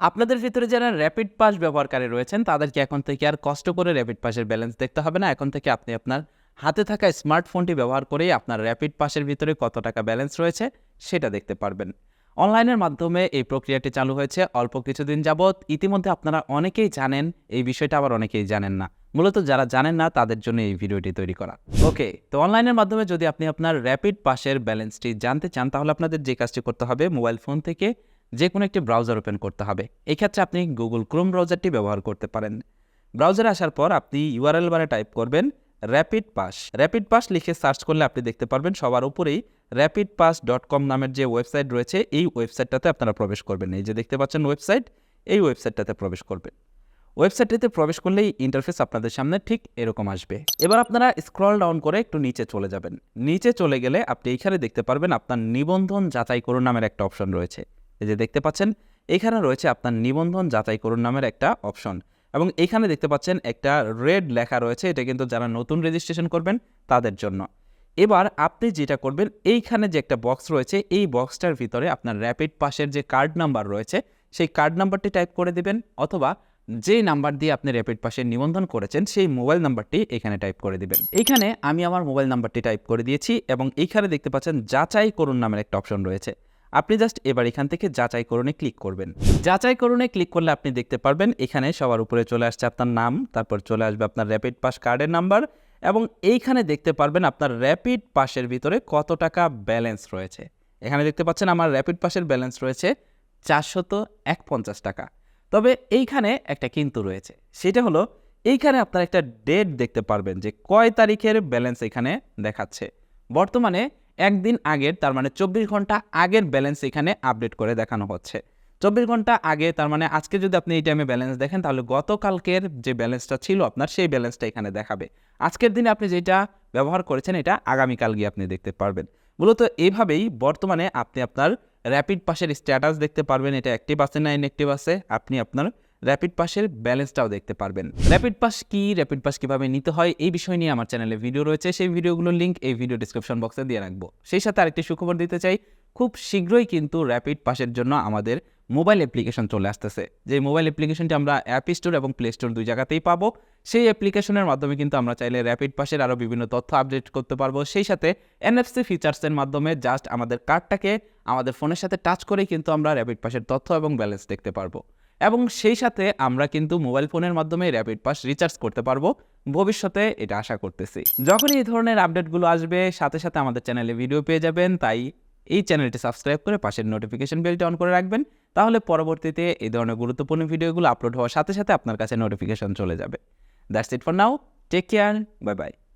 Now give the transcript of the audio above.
আপনাদের ভিতরে যারা র্যাপিড পাস ব্যবহারকারী রয়েছেন, তাদেরকে এখন থেকে আর কষ্ট করে র্যাপিড পাসের ব্যালেন্স দেখতে হবে না। এখন থেকে আপনি আপনার হাতে থাকা স্মার্টফোনটি ব্যবহার করেই আপনার র্যাপিড পাসের ভিতরে কত টাকা ব্যালেন্স রয়েছে, সেটা দেখতে পারবেন। অনলাইনের মাধ্যমে এই প্রক্রিয়াটি চালু হয়েছে অল্প কিছুদিন যাবৎ। ইতিমধ্যে আপনারা অনেকেই জানেন, এই বিষয়টা আবার অনেকেই জানেন না। মূলত যারা জানেন না, তাদের জন্য এই ভিডিওটি তৈরি করা। ওকে, তো অনলাইনের মাধ্যমে যদি আপনি আপনার র্যাপিড পাসের ব্যালেন্সটি জানতে চান, তাহলে আপনাদের যে কাজটি করতে হবে মোবাইল ফোন থেকে যে কোনো একটি ব্রাউজার ওপেন করতে হবে। এই ক্ষেত্রে আপনি গুগল ক্রোম ব্রাউজারটি ব্যবহার করতে পারেন। ব্রাউজারে আসার পর আপনি ইউআরএল বারে টাইপ করবেন র্যাপিড পাস র্যাপিড পাস লিখে সার্চ করলে আপনি দেখতে পারবেন সবার উপরেই র্যাপিড পাস ডট কম নামের যে ওয়েবসাইট রয়েছে, এই ওয়েবসাইটটাতে আপনারা প্রবেশ করবেন। এই যে দেখতে পাচ্ছেন ওয়েবসাইট এই ওয়েবসাইটটাতে প্রবেশ করবেন। ওয়েবসাইটটিতে প্রবেশ করলেই ইন্টারফেস আপনাদের সামনে ঠিক এরকম আসবে। এবার আপনারা স্ক্রল ডাউন করে একটু নিচে চলে যাবেন। নিচে চলে গেলে আপনি এইখানে দেখতে পারবেন আপনার নিবন্ধন যাচাই করুন নামের একটা অপশন রয়েছে। এই যে দেখতে পাচ্ছেন, এখানে রয়েছে আপনার নিবন্ধন যাচাই করুন নামের একটা অপশন এবং এখানে দেখতে পাচ্ছেন একটা রেড লেখা রয়েছে, এটা কিন্তু যারা নতুন রেজিস্ট্রেশন করবেন তাদের জন্য। এবার আপনি যেটা করবেন, এইখানে যে একটা বক্স রয়েছে, এই বক্সটার ভিতরে আপনার র্যাপিড পাসের যে কার্ড নাম্বার রয়েছে, সেই কার্ড নাম্বারটি টাইপ করে দেবেন অথবা যে নাম্বার দিয়ে আপনি র্যাপিড পাসে নিবন্ধন করেছেন, সেই মোবাইল নাম্বারটি এখানে টাইপ করে দিবেন। এখানে আমি আমার মোবাইল নাম্বারটি টাইপ করে দিয়েছি এবং এইখানে দেখতে পাচ্ছেন যাচাই করুন নামের একটা অপশন রয়েছে। আপনি জাস্ট এবার এখান থেকে যাচাই করুনে ক্লিক করবেন। যাচাই করুনে ক্লিক করলে আপনি দেখতে পারবেন, এখানে সবার উপরে চলে আসছে আপনার নাম, তারপর চলে আসবে আপনার র্যাপিড পাস কার্ডের নাম্বার এবং এইখানে দেখতে পারবেন আপনার র্যাপিড পাসের ভিতরে কত টাকা ব্যালেন্স রয়েছে। এখানে দেখতে পাচ্ছেন আমার র্যাপিড পাসের ব্যালেন্স রয়েছে চারশত এক পঞ্চাশ টাকা। তবে এইখানে একটা কিন্তু রয়েছে, সেটা হলো এইখানে আপনার একটা ডেট দেখতে পারবেন যে কয় তারিখের ব্যালেন্স এখানে দেখাচ্ছে। বর্তমানে একদিন আগের, তার মানে চব্বিশ ঘণ্টা আগের ব্যালেন্স এখানে আপডেট করে দেখানো হচ্ছে। চব্বিশ ঘণ্টা আগে, তার মানে আজকে যদি আপনি এই টাইমে ব্যালেন্স দেখেন, তাহলে গতকালকের যে ব্যালেন্সটা ছিল আপনার, সেই ব্যালেন্সটা এখানে দেখাবে। আজকের দিনে আপনি যেটা ব্যবহার করেছেন, এটা আগামীকাল গিয়ে আপনি দেখতে পারবেন। মূলত এভাবেই বর্তমানে আপনি আপনার র্যাপিড পাসের স্ট্যাটাস দেখতে পারবেন। এটা অ্যাক্টিভ আছে না ইনঅ্যাক্টিভ আছে, আপনি আপনার র্যাপিড পাসের ব্যালেন্সটাও দেখতে পারবেন। র্যাপিড পাস কি র্যাপিড পাস কীভাবে নিতে হয়, এই বিষয় নিয়ে আমার চ্যানেলে ভিডিও রয়েছে। সেই ভিডিওগুলোর লিঙ্ক এই ভিডিও ডিসক্রিপশন বক্সে দিয়ে রাখব। সেই সাথে আরেকটি সুখবর দিতে চাই, খুব শীঘ্রই কিন্তু র্যাপিড পাসের জন্য আমাদের মোবাইল অ্যাপ্লিকেশন চলে আসতেছে। যে মোবাইল অ্যাপ্লিকেশনটি আমরা অ্যাপ স্টোর এবং প্লে স্টোর দুই জায়গাতেই পাবো, সেই অ্যাপ্লিকেশনের মাধ্যমে কিন্তু আমরা চাইলে র্যাপিড পাসের আরও বিভিন্ন তথ্য আপডেট করতে পারব। সেই সাথে এনএফসি ফিচার্সের মাধ্যমে জাস্ট আমাদের কার্ডটাকে আমাদের ফোনের সাথে টাচ করেই কিন্তু আমরা র্যাপিড পাসের তথ্য এবং ব্যালেন্স দেখতে পারব। এবং সেই সাথে আমরা কিন্তু মোবাইল ফোনের মাধ্যমে র্যাপিড পাস রিচার্জ করতে পারব। ভবিষ্যতে এটা আশা করতেছি। যখন এই ধরনের আপডেটগুলো আসবে, সাথে সাথে আমাদের চ্যানেলে ভিডিও পেয়ে যাবেন। তাই এই চ্যানেলটি সাবস্ক্রাইব করে পাশের নোটিফিকেশন বেলটি অন করে রাখবেন। তাহলে পরবর্তীতে এই ধরনের গুরুত্বপূর্ণ ভিডিওগুলো আপলোড হওয়ার সাথে সাথে আপনার কাছে নোটিফিকেশন চলে যাবে। That's it for now take care bye bye